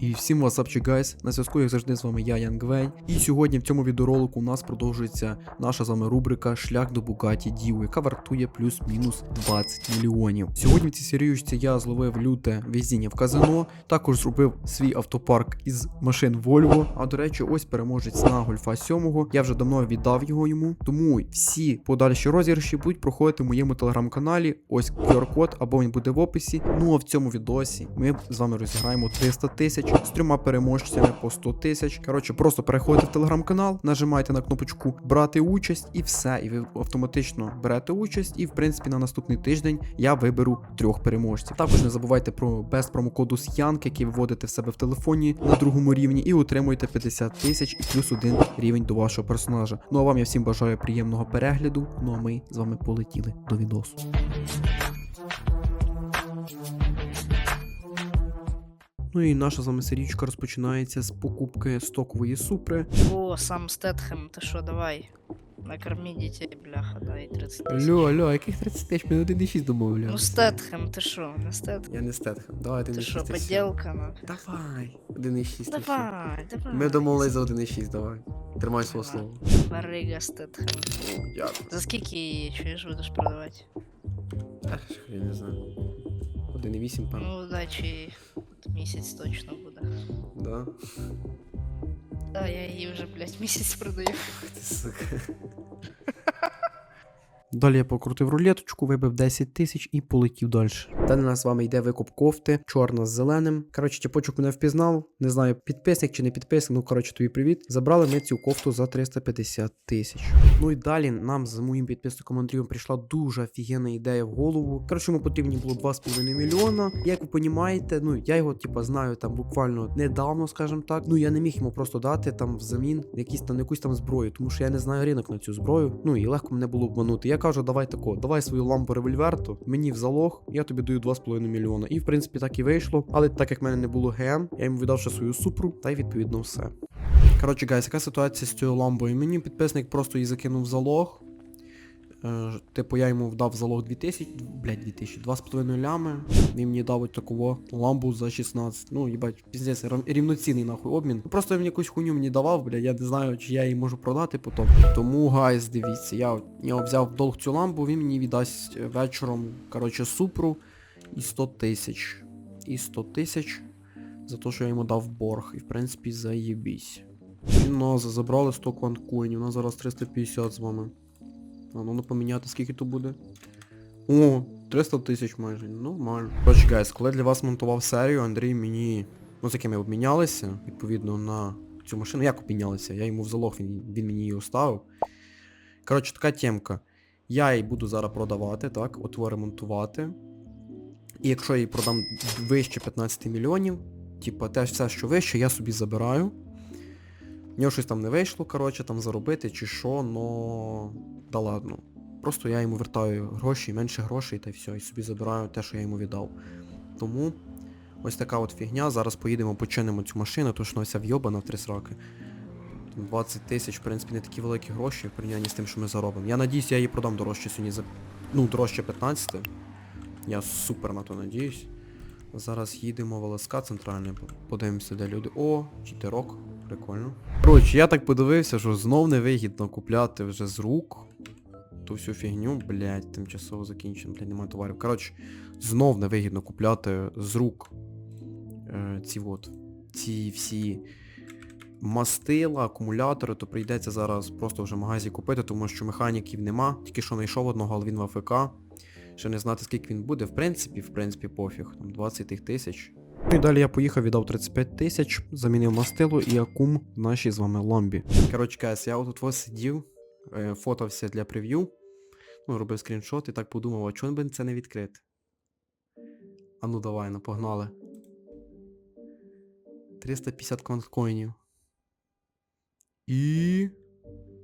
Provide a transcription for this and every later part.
І всім васапчик, гайс. На зв'язку, як завжди, з вами я, Янг Вей. І сьогодні в цьому відеоролику у нас продовжується наша з вами рубрика Шлях до Bugatti Divo, яка вартує плюс-мінус 20 мільйонів. Сьогодні в цій серіюшці я зловив люте везіння в казино, також зробив свій автопарк із машин Volvo. А до речі, ось переможець на гольфа 7. Я вже давно віддав його йому. Тому всі подальші розіграші будуть проходити в моєму телеграм-каналі. Ось QR-код, або він буде в описі. Ну а в цьому відосі ми з вами розіграємо 300 тисяч з трьома переможцями по 100 тисяч. Коротше, просто переходите в телеграм-канал, нажимаєте на кнопочку брати участь і все. І ви автоматично берете участь. І в принципі на наступний тиждень я виберу трьох переможців. Також не забувайте про без промокоду SYANK, який ви вводите в себе в телефоні на другому рівні, і отримуєте 50 тисяч і плюс один рівень до вашого персонажа. Ну а вам я всім бажаю приємного перегляду. Ну а ми з вами полетіли до відосу. Ну і наша з вами серічка розпочинається з покупки стокової супри. О, сам Стетхем, ты шо, давай. Накорми детей, бляха, дай 30 тысяч. Алло, алло, яких 30 тисяч? Ми 1,6 Ну домовляли. Стетхем, ты шо, не Стетхем? Я не стетхем. Давай Ты 1,6. шо, і все. подделка, ну? Давай, 1,6. і все. Давай, давай. Ми домовились за 1,6, давай. Тримай свого Давай. слова. Барыга Стетхем. Дякую. За скільки її чуєш будеш продавати? Ах, я не знаю. 1,8, певно. Ну, удачі, місяць точно буде. Да? Да, я її вже, блядь, місяць продаю. Ти сука. Далі я покрутив рулеточку, вибив 10 тисяч і полетів далі. Далі нас з вами йде викуп кофти, чорна з зеленим. Коротше, тіпочок мене впізнав. Не знаю, підписник чи не підписник. Ну, коротше, тобі привіт. Забрали ми цю кофту за 350 тисяч. Ну і далі нам з моїм підписником Андрієм прийшла дуже офігенна ідея в голову. Коротше, йому потрібні було 2,5 мільйона. Як ви розумієте, ну я його типа знаю там буквально недавно, скажімо так. Ну я не міг йому просто дати там взамін якісь там якусь там зброю, тому що я не знаю ринок на цю зброю. Ну і легко мене було обманути. Я кажу, давай тако, давай свою лампу револьверту, мені в залог, я тобі даю 2,5 мільйона. І в принципі так і вийшло. Але так як в мене не було ГМ, я йому віддав ще свою супру, та й відповідно все. Коротше, гайс, яка ситуація з цією ламбою? Мені підписник просто її закинув в залог. Е, типу, я йому вдав залог 2000, блядь, 2000, 2,5 лями. Він мені дав от таку ламбу за 16. Ну, їбать, піздець, рівноцінний нахуй обмін. Просто він якусь хуйню мені давав, блядь, я не знаю, чи я її можу продати потім. Тому, гайс, дивіться, я, я взяв долг цю ламбу, він мені віддасть е, вечором, коротше, супру і 100 тисяч. І 100 тисяч за те, що я йому дав борг. І в принципі заєбісь. І нас забрали 100 кванткоїнів, у нас зараз 350 з вами. А ну ну поміняти скільки то буде. О, 300 тисяч майже. Нормально. Коротше, гайс, коли для вас монтував серію, Андрій мені. Ну, з яким ми обмінялися, відповідно, на цю машину. Як обмінялися? Я йому в залог, він, він мені її оставив. Коротше, така темка. Я її буду зараз продавати, так, от його ремонтувати. І якщо я її продам вище 15 мільйонів, типа те все, що вище, я собі забираю. Нього щось там не вийшло, коротше, там заробити чи що, но да ладно. Просто я йому вертаю гроші, менше грошей та й все, і собі забираю те, що я йому віддав. Тому ось така от фігня. Зараз поїдемо починимо цю машину, тому що вона вся вйобана в три сраки. 20 тисяч, в принципі, не такі великі гроші в порівнянні з тим, що ми заробимо. Я надіюсь, я її продам дорожче сьогодні за. Ну, дорожче 15. Я супер на то надіюсь. Зараз їдемо в ЛСК центральний, подивимося, де люди. О, читерок, прикольно. Коротше, я так подивився, що знов невигідно купляти вже з рук ту всю фігню, блядь, тимчасово закінчено, блядь, немає товарів. Коротше, знов невигідно купляти з рук е, ці от, ці всі мастила, акумулятори, то прийдеться зараз просто вже в магазі купити, тому що механіків нема. Тільки що знайшов одного, але він в АФК. Ще не знати, скільки він буде. В принципі, в принципі, пофіг. Там 20 тих тисяч. Ну і далі я поїхав, віддав 35 тисяч, замінив мастило і акум в нашій з вами ламбі. Коротше, кайс, я отут ось сидів, е, фотався для прев'ю. Ну, робив скріншот і так подумав, а чому би це не відкрити? А ну давай, ну погнали. 350 кванткоїнів. І.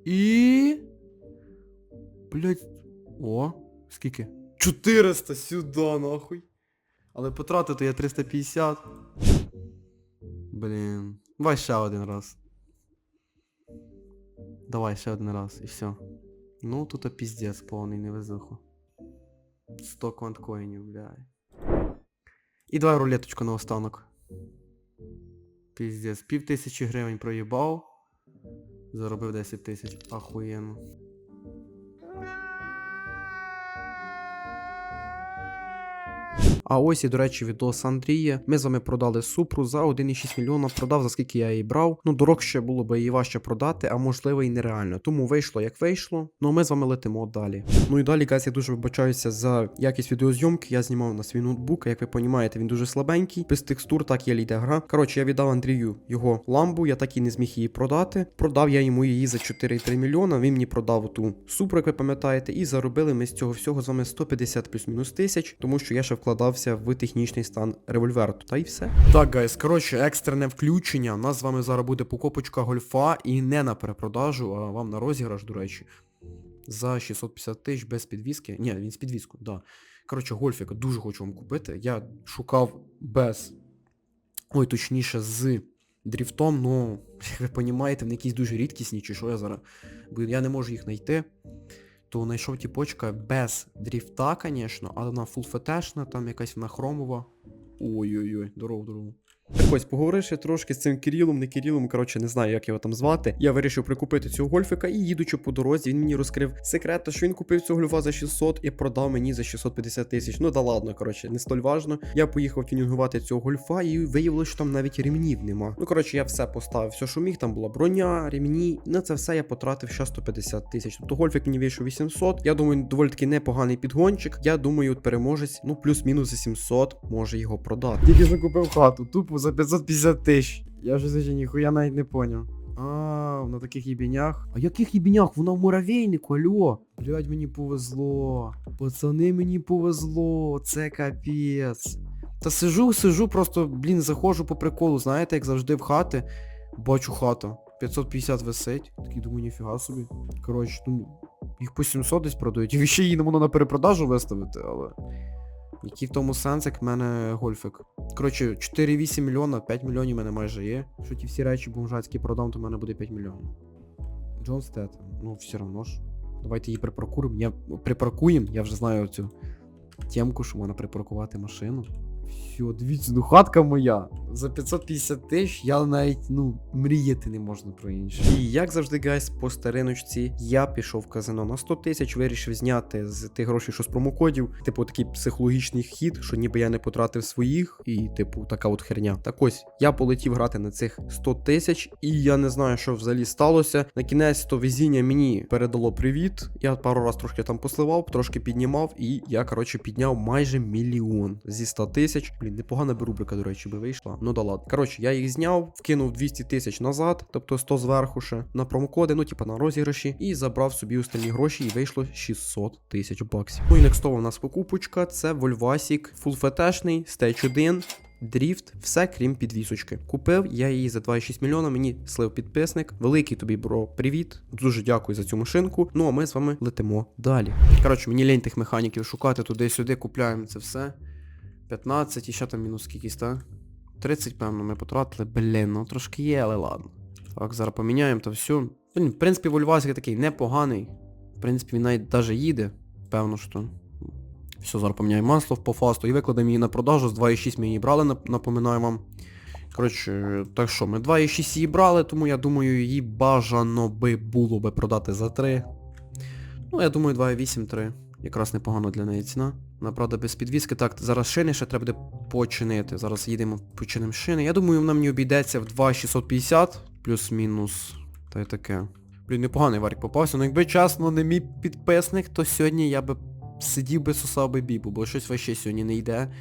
І. Блять. О, скільки? 400 сюди, нахуй. Але потратити я 350. Блін. Давай ще один раз. Давай ще один раз і все. Ну тут піздець повний невезуху. 100 кванткоїнів, блядь. І давай рулеточку на останок. Піздець, пів тисячі гривень проїбав. Заробив 10 тисяч. Ахуєнно. А ось і, до речі, відос Андрія. Ми з вами продали супру за 1,6 мільйона. Продав за скільки я її брав. Ну, дорогше було би її важче продати, а можливо і нереально. Тому вийшло як вийшло. Ну а ми з вами летимо далі. Ну і далі, гайс, я дуже вибачаюся за якість відеозйомки. Я знімав на свій ноутбук. Як ви розумієте, він дуже слабенький. Без текстур так є йде гра. Коротше, я віддав Андрію його ламбу, я так і не зміг її продати. Продав я йому її за 4,3 мільйона. Він мені продав ту супру, як ви пам'ятаєте, і заробили ми з цього всього з вами 150 плюс-мінус тисяч, тому що я ще вкладався в технічний стан револьверу. Та й все. Так, гайс, коротше, екстрене включення. У нас з вами зараз буде покупочка гольфа і не на перепродажу, а вам на розіграш, до речі. За 650 тисяч без підвіски. Ні, він з підвіскою, да. Коротше, гольфіка дуже хочу вам купити. Я шукав без. Ой, точніше, з дріфтом, ну, як ви розумієте, вони якісь дуже рідкісні, чи що я зараз. Бо я не можу їх знайти. То знайшов тіпочка без дріфта, звісно, але вона фулфетешна, там якась вона хромова. Ой-ой-ой, здорово, здорово. Так ось, поговоривши трошки з цим Кирилом, не Кирилом, коротше, не знаю, як його там звати. Я вирішив прикупити цього гольфика і їдучи по дорозі, він мені розкрив секрет, що він купив цього гольфа за 600 і продав мені за 650 тисяч. Ну да ладно, коротше, не столь важно. Я поїхав тюнінгувати цього гольфа і виявилося, що там навіть ремнів нема. Ну коротше, я все поставив, все, що міг, там була броня, ремні. На це все я потратив ще 150 тисяч. Тобто гольфик мені вийшов 800. Я думаю, доволі таки непоганий підгончик. Я думаю, переможець, ну плюс-мінус за 700 може його продати. Тільки закупив хату, тупо за 550 тисяч. Я вже ще ніхуя навіть не поняв. А, на таких їбінях. А яких їбінях? Вона в муравейнику, альо. Блять, мені повезло. Пацани, мені повезло. Це капець. Та сижу, сижу, просто, блін, заходжу по приколу, знаєте, як завжди в хати. Бачу хата. 550 висить. Такий думаю, ніфіга собі. Коротше, ну, їх по 700 десь продають. І ще її не можна на перепродажу виставити, але. Який в тому сенс, як в мене гольфик. Коротше, 4,8 мільйона, 5 мільйонів в мене майже є. Що ті всі речі бомжацькі продам, то в мене буде 5 мільйонів. Джон Стет. Ну, все одно ж. Давайте її припаркуємо. Я припаркуємо, я вже знаю цю темку, що можна припаркувати машину. Все, дивіться, ну хатка моя. За 550 тисяч я навіть ну мріяти не можна про інше. І як завжди, гайс, по стариночці, я пішов в казино на 100 тисяч, вирішив зняти з тих грошей, що з промокодів. Типу, такий психологічний хід, що ніби я не потратив своїх, і, типу, така от херня. Так ось, я полетів грати на цих 100 тисяч, і я не знаю, що взагалі сталося. На кінець то везіння мені передало привіт. Я пару раз трошки там посливав, трошки піднімав, і я, коротше, підняв майже мільйон зі 100 тисяч. Блін, непогана би рубрика, до речі, би вийшла. Ну да ладно. Коротше, я їх зняв, вкинув 200 тисяч назад, тобто 100 зверху ще на промокоди, ну типа на розіграші, і забрав собі остальні гроші, і вийшло 600 тисяч баксів. Ну і некстова у нас покупочка, це Вольвасік, фулфетешний, стейдж 1. Дріфт, все крім підвісочки. Купив я її за 2,6 мільйона. Мені слив підписник. Великий тобі, бро, привіт. Дуже дякую за цю машинку. Ну а ми з вами летимо далі. Коротше, мені лень тих механіків шукати туди-сюди, купляємо це все. 15 і ще там мінус скількись, так? 30, певно, ми потратили. Блін, ну трошки є, але ладно. Так, зараз поміняємо то все. Блін, в принципі, Вольвасик такий непоганий. В принципі, він навіть даже їде. Певно, що. Все, зараз поміняємо масло по фасту і викладемо її на продажу. З 2,6 ми її брали, напоминаю вам. Коротше, так що, ми 2,6 її брали, тому я думаю, її бажано би було би продати за 3. Ну, я думаю, 2,8 3. Якраз непогано для неї ціна. Вона, правда, без підвіски. Так, зараз шини ще треба буде починити. Зараз їдемо, починимо шини. Я думаю, вона мені обійдеться в 2,650 плюс-мінус. Та й таке. Блін, непоганий варік попався. Ну якби чесно, не мій підписник, то сьогодні я би сидів би сосав би бібу, бо щось вообще сьогодні не йде.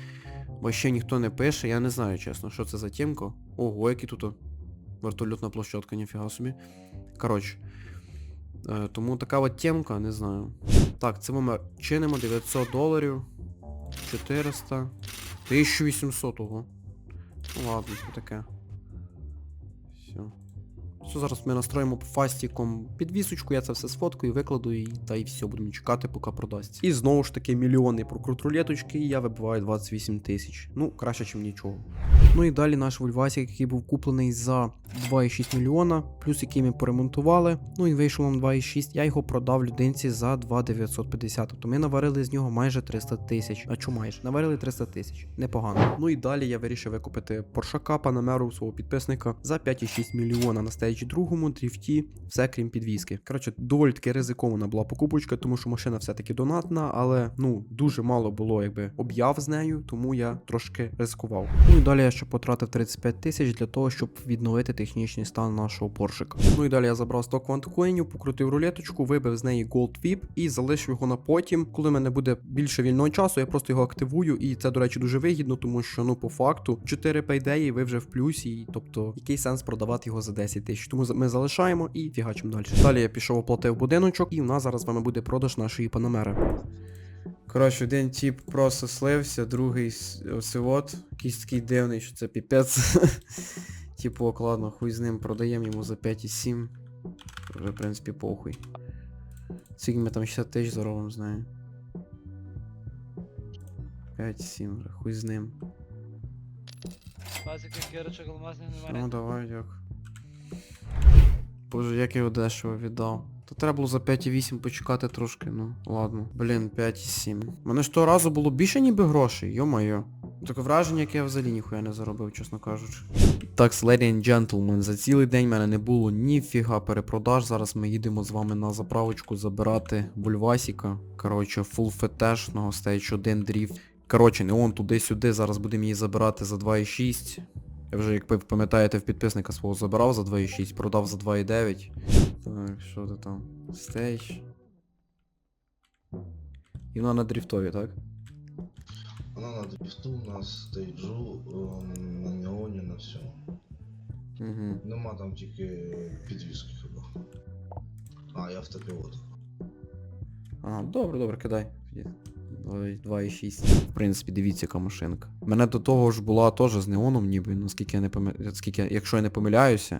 Вообще ніхто не пише, я не знаю, чесно, що це за тємко. Ого, який тут вертольотна площадка, ніфіга собі. Коротше. Е, тому така от тємка, не знаю. Так, це ми чинимо 900 доларів. 400. 1800 ого. Ну ладно, таке. Все. Все, зараз ми настроїмо фастіком підвісочку, я це все сфоткаю, викладу і та й все, будемо чекати, поки продасться. І знову ж таки мільйони прокрут рулеточки, і я вибиваю 28 тисяч. Ну, краще, ніж нічого. Ну і далі наш Вольвасік, який був куплений за 2,6 мільйона, плюс який ми поремонтували. Ну і вийшов нам 2,6. Я його продав людинці за 2,950. Тобто ми наварили з нього майже 300 тисяч. А чому майже? Наварили 300 тисяч. Непогано. Ну і далі я вирішив викупити поршака на свого підписника за 5,6 мільйона на стежі. H2, дріфті, все крім підвіски. Коротше, доволі таки ризикована була покупочка, тому що машина все-таки донатна, але ну дуже мало було якби об'яв з нею, тому я трошки ризикував. Ну і далі я ще потратив 35 тисяч для того, щоб відновити технічний стан нашого поршика. Ну і далі я забрав сток вантукоїнів, покрутив рулеточку, вибив з неї Gold VIP і залишив його на потім. Коли в мене буде більше вільного часу, я просто його активую, і це, до речі, дуже вигідно, тому що ну по факту 4 пейдеї ви вже в плюсі, тобто який сенс продавати його за 10 тисяч. Тому ми залишаємо і фігачимо далі. Далі я пішов оплатив будиночок, і в нас зараз з вами буде продаж нашої панамери. Коротше, один тип просто слився, другий оце от, якийсь такий дивний, що це піпець. Типу, ок, ладно, хуй з ним продаємо йому за 5,7. Вже, в принципі, похуй. Скільки ми там 60 тисяч заробимо з нею. 5,7 вже, хуй з ним. Базика кірочок алмазних Ну немає. давай, дякую. Боже, як я його дешево віддав. То треба було за 5,8 почекати трошки, ну ладно. Блін, 5,7. Мене ж того разу було більше ніби грошей, йо-моє. Таке враження, яке я взагалі ніхуя не заробив, чесно кажучи. Так, ladies and gentlemen, за цілий день в мене не було ніфіга перепродаж. Зараз ми їдемо з вами на заправочку забирати Вольвасіка. Коротше, фул фетешного, стейдж 1 дріфт. Коротше, не он туди-сюди, зараз будемо її забирати за 2,6. Я вже, як ви пам'ятаєте, в підписника свого забирав за 2,6, продав за 2,9. Так, що ти там? Стейдж. І вона на дріфтові, так? Вона на дрифту, на стейджу, ем, на неоні, на всьому. Угу. Нема там тільки підвіски хіба. А, і автопілот. Ага, добре, добре, кидай. Давай, 2,6. В принципі, дивіться, яка машинка. Мене до того ж була теж з неоном, ніби, наскільки я не пам'ятаю, скільки, якщо я не помиляюся,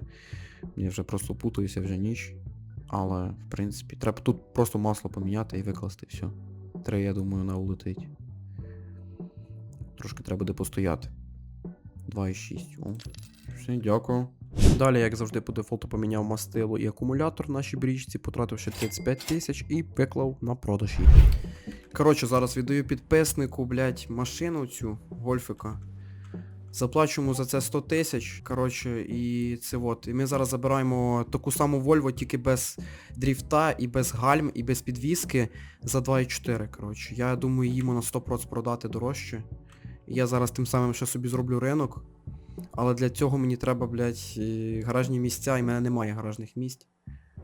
я вже просто путаюся вже ніч. Але, в принципі, треба тут просто масло поміняти і викласти все. Три, я думаю, вона улетить. Трошки треба буде постояти. 2,6. О. Все, дякую. Далі, як завжди, по дефолту поміняв мастило і акумулятор в нашій брічці, потративши 35 тисяч і виклав на продажі. Коротше, зараз віддаю підписнику, блядь, машину цю гольфика. Заплачуємо за це 100 тисяч. Коротше, і це от. І ми зараз забираємо таку саму Volvo, тільки без дріфта, і без гальм, і без підвіски за 2,4. Коротше. Я думаю, її можна 100% продати дорожче. Я зараз тим самим ще собі зроблю ринок. Але для цього мені треба, блядь, е, гаражні місця, і в мене немає гаражних місць.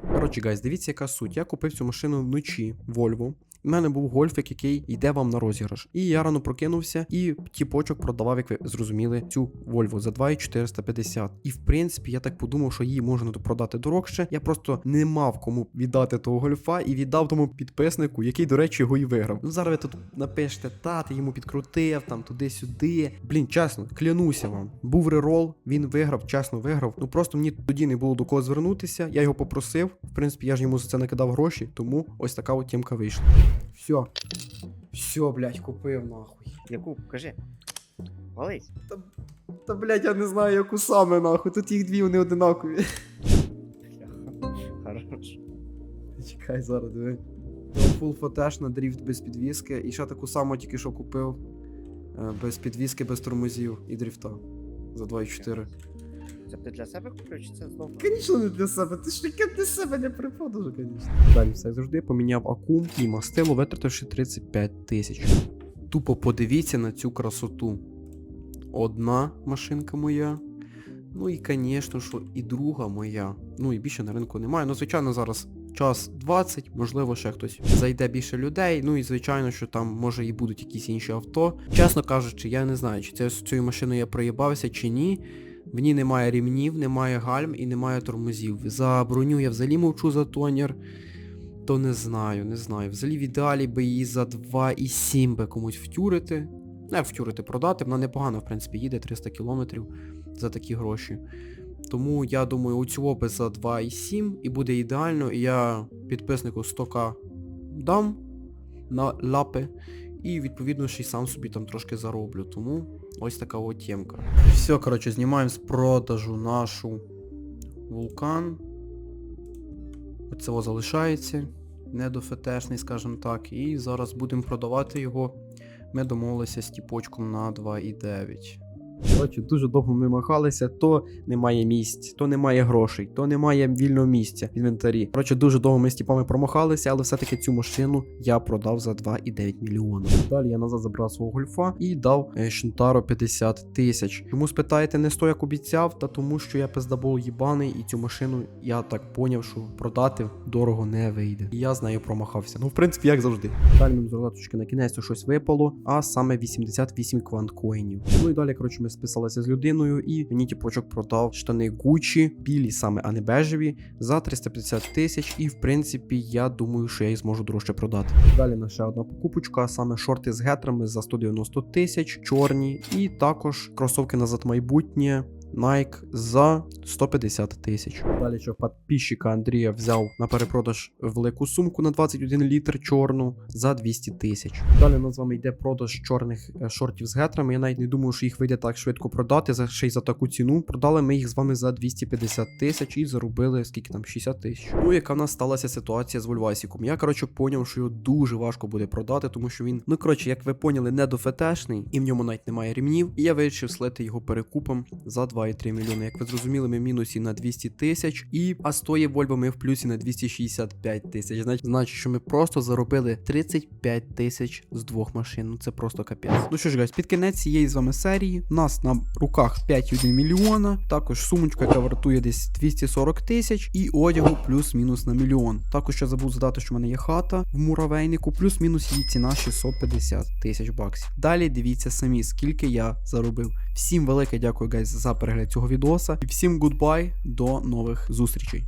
Коротше, гайз, дивіться, яка суть. Я купив цю машину вночі, Volvo. У мене був гольфик, який йде вам на розіграш. І я рано прокинувся і тіпочок продавав, як ви зрозуміли, цю Volvo за 2,450. І в принципі, я так подумав, що її можна продати дорогше. Я просто не мав кому віддати того гольфа і віддав тому підписнику, який, до речі, його і виграв. Ну зараз ви тут напишете, та, ти йому підкрутив, там туди-сюди. Блін, чесно, клянуся вам. Був рерол, він виграв, чесно виграв. Ну просто мені тоді не було до кого звернутися. Я його попросив. В принципі, я ж йому за це накидав гроші, тому ось така от тімка вийшла. Все. Все, блядь, купив нахуй. Яку, покажи. Вались. Та, та блядь, я не знаю, яку саме нахуй. Тут їх дві, вони одинакові. Хорош. Чекай зараз, диви. Full фотеш на дріфт без підвіски. І ще таку саму тільки що купив. е, Без підвіски, без тормозів і дріфта. За 2,4. Це ти для себе купив чи це знову? Звісно, не для себе. Ти ж таке для себе не при продажу, звісно. Далі все як завжди поміняв акум і мастило, витративши 35 тисяч. Тупо подивіться на цю красоту. Одна машинка моя. Ну і, звісно, що і друга моя. Ну і більше на ринку немає. Ну, звичайно, зараз час 20, можливо, ще хтось зайде більше людей. Ну і звичайно, що там може і будуть якісь інші авто. Чесно кажучи, я не знаю, чи це з цією машиною я проїбався чи ні. В ній немає рівнів, немає гальм і немає тормозів. За броню я взагалі мовчу за тонер. То не знаю, не знаю. Взагалі в ідеалі би її за 2,7 би комусь втюрити. Не втюрити, продати. Вона непогано, в принципі, їде 300 кілометрів за такі гроші. Тому я думаю, у цього би за 2,7 і буде ідеально. І я підписнику 100к дам на лапи. І відповідно ще й сам собі там трошки зароблю. Тому ось така от тємка. Все, коротше, знімаємо з продажу нашу вулкан. Оце залишається. Недофетешний, скажімо так. І зараз будемо продавати його. Ми домовилися з тіпочком на 2,9. Коротше, дуже довго ми махалися, то немає місць, то немає грошей, то немає вільного місця в інвентарі. Коротше, дуже довго ми з тіпами промахалися, але все-таки цю машину я продав за 2,9 мільйона. Далі я назад забрав свого гольфа і дав е, Шунтаро 50 тисяч. Чому спитаєте, не сто як обіцяв, та тому що я пиздабол їбаний, і цю машину я так поняв, що продати дорого не вийде. І я з нею промахався. Ну, в принципі, як завжди. Далі нам з на кінець щось випало, а саме 88 кванткоїнів. Ну і далі, коротше, ми списалися з людиною, і мені тіпочок продав штани Gucci, білі саме, а не бежеві, за 350 тисяч. І в принципі, я думаю, що я їх зможу дорожче продати. Далі ще одна покупочка, саме шорти з гетрами за 190 тисяч, чорні, і також кросовки назад майбутнє. Nike за 150 тисяч. Далі що підписчика Андрія взяв на перепродаж велику сумку на 21 літр чорну за 200 тисяч. Далі у нас з вами йде продаж чорних е, шортів з гетрами. Я навіть не думаю, що їх вийде так швидко продати за ще й за таку ціну. Продали ми їх з вами за 250 тисяч і заробили скільки там 60 тисяч. Ну, яка в нас сталася ситуація з Вольвасіком? Я коротше поняв, що його дуже важко буде продати, тому що він, ну коротше, як ви поняли, недофетешний, і в ньому навіть немає рівнів. І я вирішив слити його перекупом за 2,3 мільйони. Як ви зрозуміли, ми в мінусі на 200 тисяч, і а стоїть Вольво ми в плюсі на 265 тисяч. Значить, значить, що ми просто заробили 35 тисяч з двох машин. Ну це просто капець. Ну що ж, guys, під кінець цієї з вами серії. У нас на руках 5,1 мільйона. Також сумочка, яка вартує десь 240 тисяч, і одягу плюс-мінус на мільйон. Також ще забув задати, що в мене є хата в муравейнику, плюс-мінус її ціна 650 тисяч баксів. Далі дивіться самі, скільки я заробив. Всім велике дякую, гайз, за перегляд цього відоса. І всім гудбай, до нових зустрічей.